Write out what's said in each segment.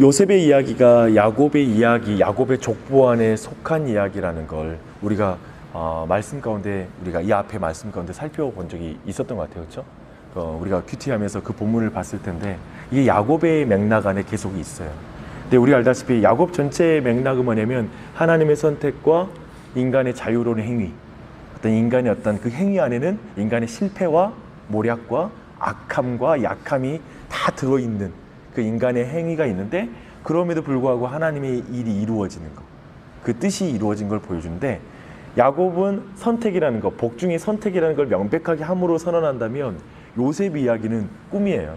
요셉의 이야기가 야곱의 이야기, 야곱의 족보 안에 속한 이야기라는 걸 우리가 어, 말씀 가운데 우리가 이 앞에 말씀 가운데 살펴본 적이 있었던 것 같아요, 그렇죠? 어, 우리가 큐티하면서 그 본문을 봤을 텐데 이게 야곱의 맥락 안에 계속 있어요. 근데 우리가 알다시피 야곱 전체의 맥락은 뭐냐면 하나님의 선택과 인간의 자유로운 행위, 어떤 인간의 어떤 그 행위 안에는 인간의 실패와 모략과 악함과 약함이 다 들어있는 그 인간의 행위가 있는데 그럼에도 불구하고 하나님의 일이 이루어지는 것, 그 뜻이 이루어진 걸 보여주는데 야곱은 선택이라는 것, 복중의 선택이라는 걸 명백하게 함으로 선언한다면 요셉 이야기는 꿈이에요.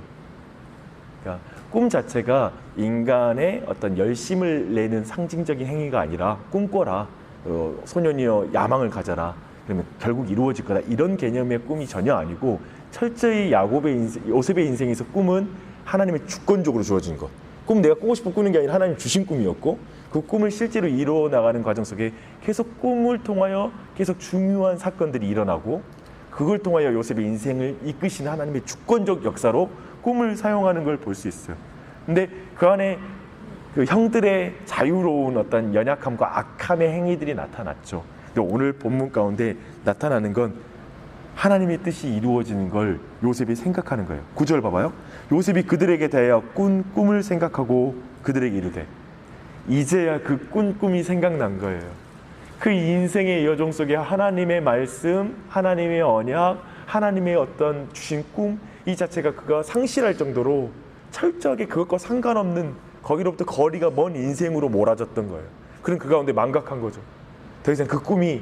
그러니까 꿈 자체가 인간의 어떤 열심을 내는 상징적인 행위가 아니라 꿈꿔라, 어, 소년이여 야망을 가져라. 그러면 결국 이루어질 거다. 이런 개념의 꿈이 전혀 아니고 철저히 야곱의 인생, 요셉의 인생에서 꿈은 하나님의 주권적으로 주어진 것. 꿈 내가 꾸고 싶은 꾸는 게 아니라 하나님 주신 꿈이었고 그 꿈을 실제로 이루어 나가는 과정 속에 계속 꿈을 통하여 계속 중요한 사건들이 일어나고 그걸 통하여 요셉의 인생을 이끄시는 하나님의 주권적 역사로 꿈을 사용하는 걸 볼 수 있어요. 근데 그 안에 그 형들의 자유로운 어떤 연약함과 악함의 행위들이 나타났죠. 근데 오늘 본문 가운데 나타나는 건 하나님의 뜻이 이루어지는 걸 요셉이 생각하는 거예요. 구절 봐봐요. 요셉이 그들에게 대하여 꾼 꿈을 생각하고 그들에게 이르되 이제야 그 꾼 꿈이 생각난 거예요. 그 인생의 여정 속에 하나님의 말씀, 하나님의 언약, 하나님의 어떤 주신 꿈 이 자체가 그가 상실할 정도로 철저하게 그것과 상관없는 거기로부터 거리가 먼 인생으로 몰아졌던 거예요. 그럼 그 가운데 망각한 거죠. 더 이상 그 꿈이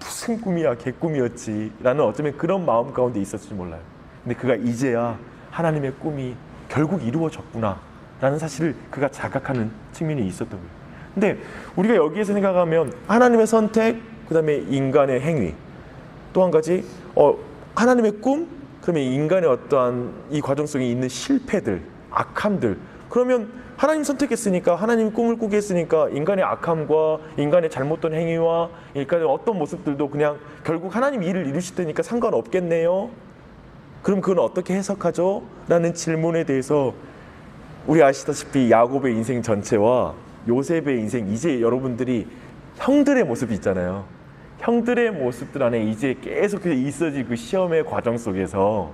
무슨 꿈이야 개꿈이었지라는 어쩌면 그런 마음 가운데 있었을지 몰라요. 근데 그가 이제야 하나님의 꿈이 결국 이루어졌구나 라는 사실을 그가 자각하는 측면이 있었던 거예요. 근데 우리가 여기에서 생각하면 하나님의 선택, 그 다음에 인간의 행위, 또 한 가지 어, 하나님의 꿈, 그러면 인간의 어떠한 이 과정 속에 있는 실패들, 악함들, 그러면 하나님 선택했으니까 하나님 꿈을 꾸게 했으니까 인간의 악함과 인간의 잘못된 행위와 인간의 어떤 모습들도 그냥 결국 하나님 일을 이루실 테니까 상관없겠네요. 그럼 그건 어떻게 해석하죠? 라는 질문에 대해서 우리 아시다시피 야곱의 인생 전체와 요셉의 인생 이제 여러분들이 형들의 모습이 있잖아요. 형들의 모습들 안에 이제 계속 있어질 그 시험의 과정 속에서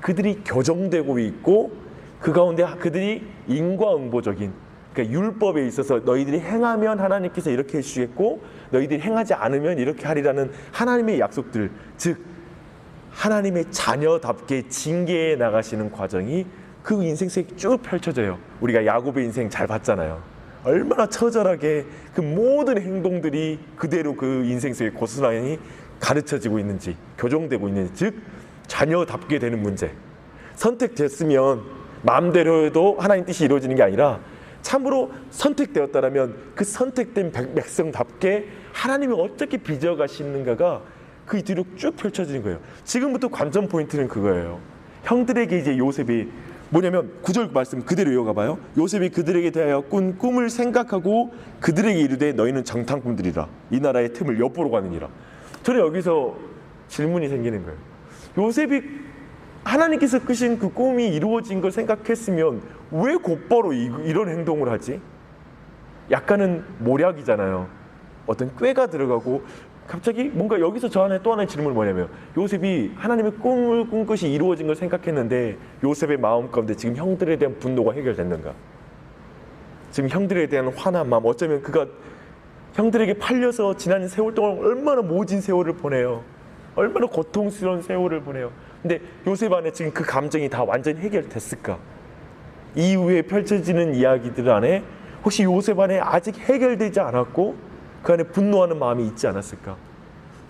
그들이 교정되고 있고 그 가운데 그들이 인과응보적인 그러니까 율법에 있어서 너희들이 행하면 하나님께서 이렇게 해주시겠고 너희들이 행하지 않으면 이렇게 하리라는 하나님의 약속들 즉 하나님의 자녀답게 징계해 나가시는 과정이 그 인생 속에 쭉 펼쳐져요. 우리가 야곱의 인생 잘 봤잖아요. 얼마나 처절하게 그 모든 행동들이 그대로 그 인생 속에 고스란히 가르쳐지고 있는지 교정되고 있는지 즉 자녀답게 되는 문제 선택됐으면 마음대로 해도 하나님 뜻이 이루어지는 게 아니라 참으로 선택되었다라면 그 선택된 백- 백성답게 하나님이 어떻게 빚어가시는가가 그 뒤로 쭉 펼쳐지는 거예요. 지금부터 관전 포인트는 그거예요. 형들에게 이제 요셉이 뭐냐면 구절 말씀 그대로 이어가 봐요. 요셉이 그들에게 대하여 꾼 꿈을 생각하고 그들에게 이르되 너희는 정탐꾼들이라 이 나라의 틈을 엿보러 가느니라. 저는 여기서 질문이 생기는 거예요. 요셉이 하나님께서 끄신 그 꿈이 이루어진 걸 생각했으면 왜 곧바로 이, 이런 행동을 하지? 약간은 모략이잖아요. 어떤 꾀가 들어가고 갑자기 뭔가 여기서 저 안에 또 하나의 질문이 뭐냐면 요셉이 하나님의 꿈을 꾼 것이 이루어진 걸 생각했는데 요셉의 마음 가운데 지금 형들에 대한 분노가 해결됐는가? 지금 형들에 대한 화난 마음 어쩌면 그가 형들에게 팔려서 지난 세월 동안 얼마나 모진 세월을 보내요. 얼마나 고통스러운 세월을 보내요. 근데 요셉 안에 지금 그 감정이 다 완전히 해결됐을까? 이후에 펼쳐지는 이야기들 안에 혹시 요셉 안에 아직 해결되지 않았고 그 안에 분노하는 마음이 있지 않았을까?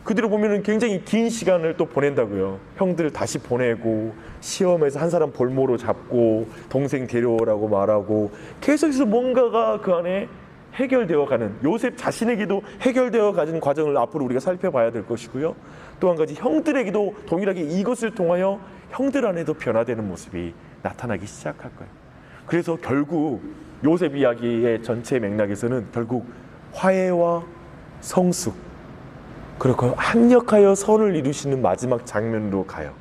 그대로 보면은 굉장히 긴 시간을 또 보낸다고요. 형들을 다시 보내고 시험에서 한 사람 볼모로 잡고 동생 데려오라고 말하고 계속해서 뭔가가 그 안에 해결되어 가는 요셉 자신에게도 해결되어 가는 과정을 앞으로 우리가 살펴봐야 될 것이고요. 또 한 가지 형들에게도 동일하게 이것을 통하여 형들 안에도 변화되는 모습이 나타나기 시작할 거예요. 그래서 결국 요셉 이야기의 전체 맥락에서는 결국 화해와 성숙 그렇고 합력하여 선을 이루시는 마지막 장면으로 가요.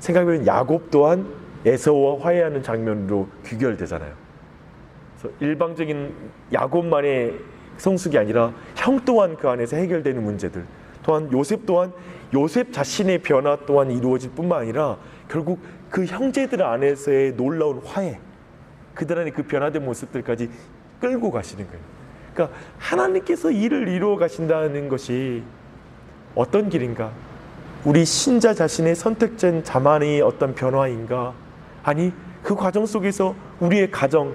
생각해보면 야곱 또한 에서와 화해하는 장면으로 귀결되잖아요. 그래서 일방적인 야곱만의 성숙이 아니라 형 또한 그 안에서 해결되는 문제들 또한 요셉 또한 요셉 자신의 변화 또한 이루어질 뿐만 아니라 결국 그 형제들 안에서의 놀라운 화해 그들 안에 그 변화된 모습들까지 끌고 가시는 거예요. 그러니까 하나님께서 일을 이루어 가신다는 것이 어떤 길인가? 우리 신자 자신의 선택된 자만의 어떤 변화인가? 아니 그 과정 속에서 우리의 가정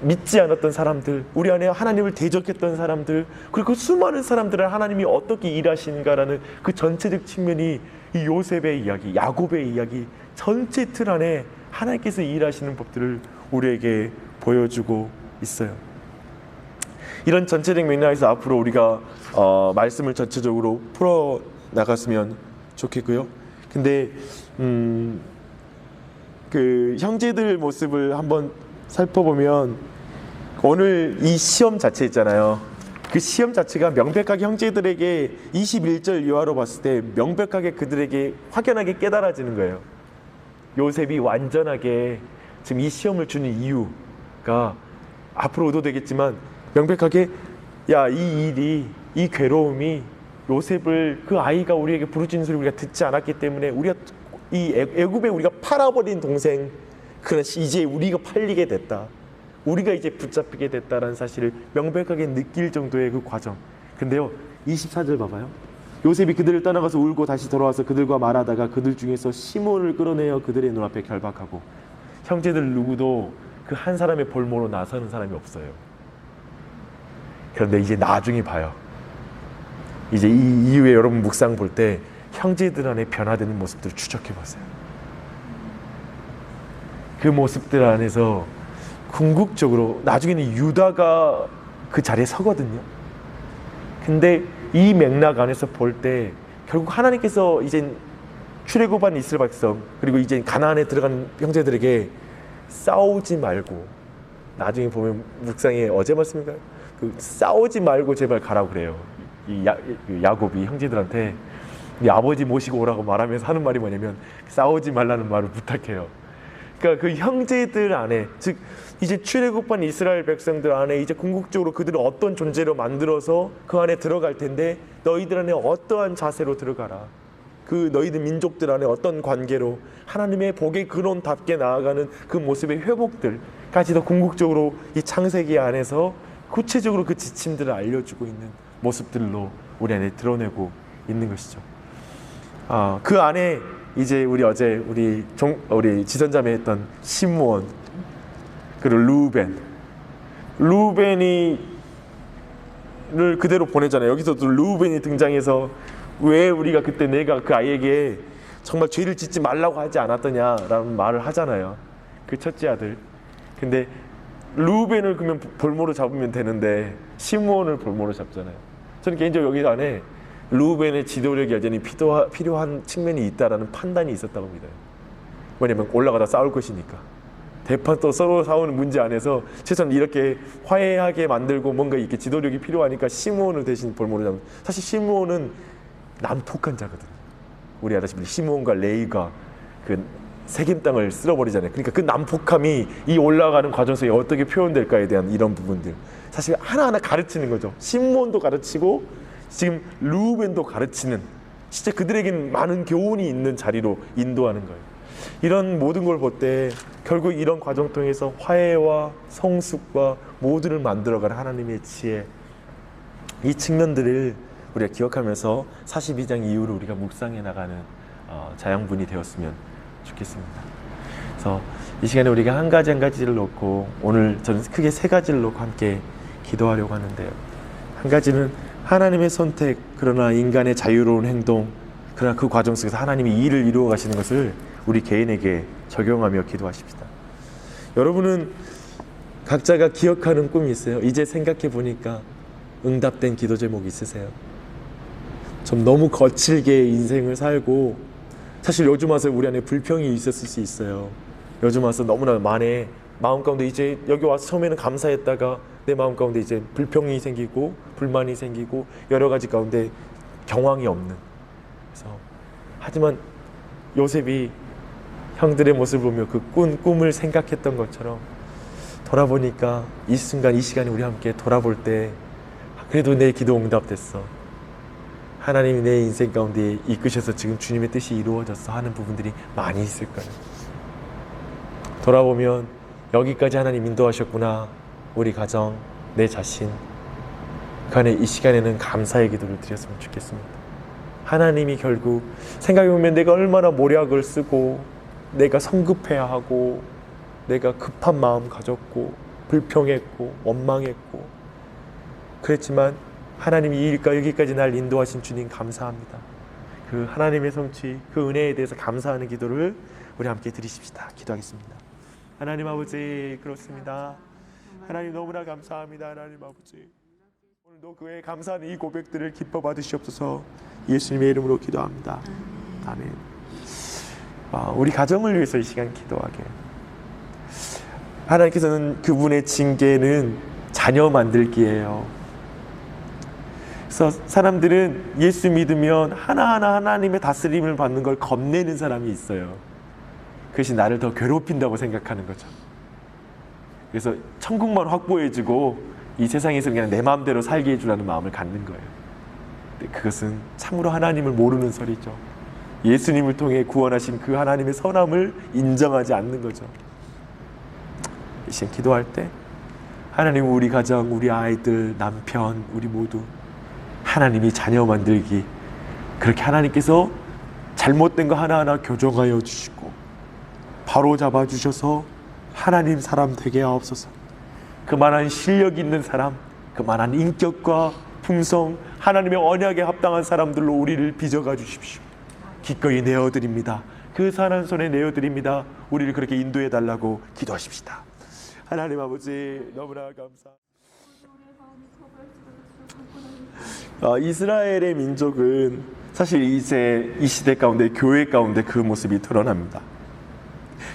믿지 않았던 사람들, 우리 안에 하나님을 대적했던 사람들, 그리고 그 수많은 사람들을 하나님이 어떻게 일하신가라는 그 전체적 측면이 이 요셉의 이야기, 야곱의 이야기 전체 틀 안에 하나님께서 일하시는 법들을 우리에게 보여주고 있어요. 이런 전체적 맥락에서 앞으로 우리가 어, 말씀을 전체적으로 풀어 나갔으면 좋겠고요. 근데 음, 그 형제들 모습을 한번 살펴보면 오늘 이 시험 자체 있잖아요. 그 시험 자체가 명백하게 형제들에게 21절 이하로 봤을 때 명백하게 그들에게 확연하게 깨달아지는 거예요. 요셉이 완전하게 지금 이 시험을 주는 이유가 앞으로 의도되겠지만 명백하게 야 이 일이 이 괴로움이 요셉을 그 아이가 우리에게 부르짖는 소리 우리가 듣지 않았기 때문에 우리가 이 애- 애굽에 우리가 팔아버린 동생 그러나 이제 우리가 팔리게 됐다. 우리가 이제 붙잡히게 됐다라는 사실을 명백하게 느낄 정도의 그 과정. 근데요, 24절 봐봐요. 요셉이 그들을 떠나가서 울고 다시 돌아와서 그들과 말하다가 그들 중에서 시몬을 끌어내어 그들의 눈앞에 결박하고 형제들 누구도 그 한 사람의 볼모로 나서는 사람이 없어요. 그런데 이제 나중에 봐요. 이제 이 이후에 여러분 묵상 볼 때 형제들 안에 변화되는 모습들을 추적해 보세요. 그 모습들 안에서 궁극적으로 나중에는 유다가 그 자리에 서거든요. 근데 이 맥락 안에서 볼 때 결국 하나님께서 이제 출애굽한 이스라엘 백성 그리고 이제 가나안에 들어가는 형제들에게 싸우지 말고 나중에 보면 묵상에 어제 말씀인가 그 싸우지 말고 제발 가라고 그래요. 이 야, 이 야곱이 형제들한테 네 아버지 모시고 오라고 말하면서 하는 말이 뭐냐면 싸우지 말라는 말을 부탁해요. 그러니까 그 형제들 안에 즉 이제 출애굽한 이스라엘 백성들 안에 이제 궁극적으로 그들을 어떤 존재로 만들어서 그 안에 들어갈 텐데 너희들 안에 어떠한 자세로 들어가라. 그 너희들 민족들 안에 어떤 관계로 하나님의 복의 근원답게 나아가는 그 모습의 회복들까지도 궁극적으로 이 창세기 안에서 구체적으로 그 지침들을 알려주고 있는 모습들로 우리 안에 드러내고 있는 것이죠. 아, 그 안에 이제 우리 어제 우리 종, 우리 지선자매 했던 시므온 그리고 루벤 루벤이 를 그대로 보내잖아요. 여기서도 루벤이 등장해서 왜 우리가 그때 내가 그 아이에게 정말 죄를 짓지 말라고 하지 않았더냐라는 말을 하잖아요. 그 첫째 아들. 근데 루벤을 그러면 볼모로 잡으면 되는데 시므온을 볼모로 잡잖아요. 저는 개인적으로 여기 안에 루벤의 지도력이 여전히 필요하, 필요한 측면이 있다라는 판단이 있었다고 믿어요. 왜냐면 올라가다 싸울 것이니까. 대판 또 서로 싸우는 문제 안에서 최소한 이렇게 화해하게 만들고 뭔가 이렇게 지도력이 필요하니까 시므온을 대신 볼모로 잡는. 사실 시므온은 난폭한 자거든. 우리 아다시피 시므온과 레이가 그 세겜 땅을 쓸어버리잖아요. 그러니까 그 난폭함이 이 올라가는 과정 속에 어떻게 표현될까에 대한 이런 부분들. 사실 하나하나 가르치는 거죠. 시므온도 가르치고 지금 루벤도 가르치는 진짜 그들에게는 많은 교훈이 있는 자리로 인도하는 거예요. 이런 모든 걸 볼 때 결국 이런 과정 통해서 화해와 성숙과 모두를 만들어가는 하나님의 지혜 이 측면들을 우리가 기억하면서 42장 이후로 우리가 묵상해 나가는 어, 자양분이 되었으면 좋겠습니다. 그래서 이 시간에 우리가 한 가지 한 가지를 놓고 오늘 저는 크게 세 가지를 놓고 함께 기도하려고 하는데요. 한 가지는 하나님의 선택 그러나 인간의 자유로운 행동 그러나 그 과정 속에서 하나님이 일을 이루어 가시는 것을 우리 개인에게 적용하며 기도하십시다. 여러분은 각자가 기억하는 꿈이 있어요. 이제 생각해 보니까 응답된 기도 제목이 있으세요? 좀 너무 거칠게 인생을 살고 사실 요즘 와서 우리 안에 불평이 있었을 수 있어요. 요즘 와서 너무나 많이 마음 가운데 이제 여기 와서 처음에는 감사했다가 내 마음 가운데 이제 불평이 생기고 불만이 생기고 여러 가지 가운데 경황이 없는. 그래서 하지만 요셉이 형들의 모습을 보며 그꾼 꿈을 생각했던 것처럼 돌아보니까 이 순간 이 시간에 우리 함께 돌아볼 때 그래도 내 기도 응답됐어. 하나님이 내 인생 가운데 이끄셔서 지금 주님의 뜻이 이루어졌어 하는 부분들이 많이 있을 거예요. 돌아보면 여기까지 하나님 인도하셨구나. 우리 가정, 내 자신. 그 안에 이 시간에는 감사의 기도를 드렸으면 좋겠습니다. 하나님이 결국 생각해보면 내가 얼마나 모략을 쓰고 내가 성급해야 하고 내가 급한 마음 가졌고 불평했고 원망했고 그랬지만 하나님이 이 일까 여기까지 날 인도하신 주님 감사합니다. 그 하나님의 성취, 그 은혜에 대해서 감사하는 기도를 우리 함께 드리십시다. 기도하겠습니다. 하나님 아버지 그렇습니다. 하나님 너무나 감사합니다. 하나님 아버지 오늘도 그의 감사하는 이 고백들을 기뻐 받으시옵소서 예수님의 이름으로 기도합니다. 아멘. 아, 우리 가정을 위해서 이 시간 기도하게. 하나님께서는 그분의 징계는 자녀 만들기예요. 그래서 사람들은 예수 믿으면 하나하나 하나님의 다스림을 받는 걸 겁내는 사람이 있어요. 그것이 나를 더 괴롭힌다고 생각하는 거죠. 그래서 천국만 확보해주고 이 세상에서 그냥 내 마음대로 살게 해주라는 마음을 갖는 거예요. 그것은 참으로 하나님을 모르는 소리죠. 예수님을 통해 구원하신 그 하나님의 선함을 인정하지 않는 거죠. 이 시간 기도할 때 하나님 우리 가정, 우리 아이들, 남편, 우리 모두 하나님이 자녀 만들기 그렇게 하나님께서 잘못된 거 하나하나 교정하여 주시고 바로 잡아 주셔서 하나님 사람 되게 하옵소서. 그만한 실력 있는 사람, 그만한 인격과 품성, 하나님의 언약에 합당한 사람들로 우리를 빚어가 주십시오. 기꺼이 내어 드립니다. 그 사람 손에 내어 드립니다. 우리를 그렇게 인도해 달라고 기도하십시다. 하나님 아버지 너무나 감사. 어, 이스라엘의 민족은 사실 이제 이 시대 가운데 교회 가운데 그 모습이 드러납니다.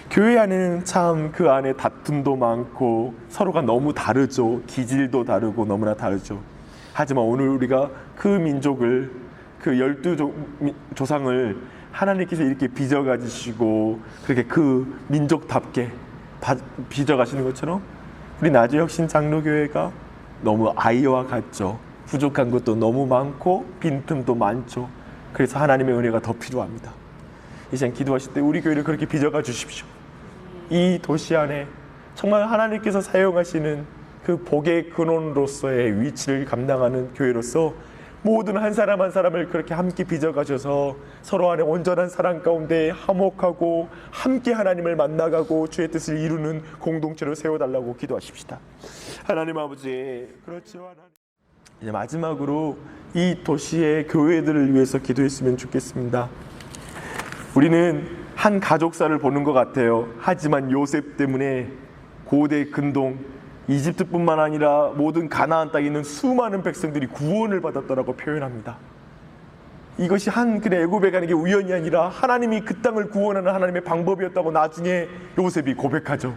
교회 안에는 참 그 안에 다툼도 많고 서로가 너무 다르죠. 기질도 다르고 너무나 다르죠. 하지만 오늘 우리가 그 민족을 그 열두 조상을 하나님께서 이렇게 빚어 가지시고 그렇게 그 민족답게 바- 빚어 가시는 것처럼 우리 나주 혁신 장로교회가 너무 아이와 같죠. 부족한 것도 너무 많고 빈틈도 많죠. 그래서 하나님의 은혜가 더 필요합니다. 이 시간 기도하실 때 우리 교회를 그렇게 빚어가 주십시오. 이 도시 안에 정말 하나님께서 사용하시는 그 복의 근원으로서의 위치를 감당하는 교회로서 모든 한 사람 한 사람을 그렇게 함께 빚어가셔서 서로 안에 온전한 사랑 가운데 화목하고 함께 하나님을 만나가고 주의 뜻을 이루는 공동체로 세워달라고 기도하십시다. 하나님 아버지, 그렇죠 하나님. 이제 마지막으로 이 도시의 교회들을 위해서 기도했으면 좋겠습니다. 우리는 한 가족사를 보는 것 같아요. 하지만 요셉 때문에 고대 근동 이집트뿐만 아니라 모든 가나안 땅에 있는 수많은 백성들이 구원을 받았다라고 표현합니다. 이것이 한 그의 애굽에 가는 게 우연이 아니라 하나님이 그 땅을 구원하는 하나님의 방법이었다고 나중에 요셉이 고백하죠.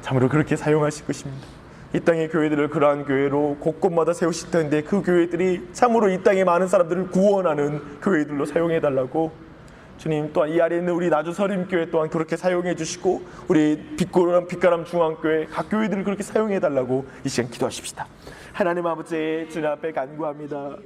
참으로 그렇게 사용하실 것입니다. 이 땅의 교회들을 그러한 교회로 곳곳마다 세우실 텐데 그 교회들이 참으로 이 땅의 많은 사람들을 구원하는 교회들로 사용해 달라고 주님 또한 이 아래에 있는 우리 나주 서림교회 또한 그렇게 사용해 주시고 우리 빛고람 빛가람 중앙교회 각 교회들을 그렇게 사용해 달라고 이 시간 기도하십시다. 하나님 아버지 주님 앞에 간구합니다.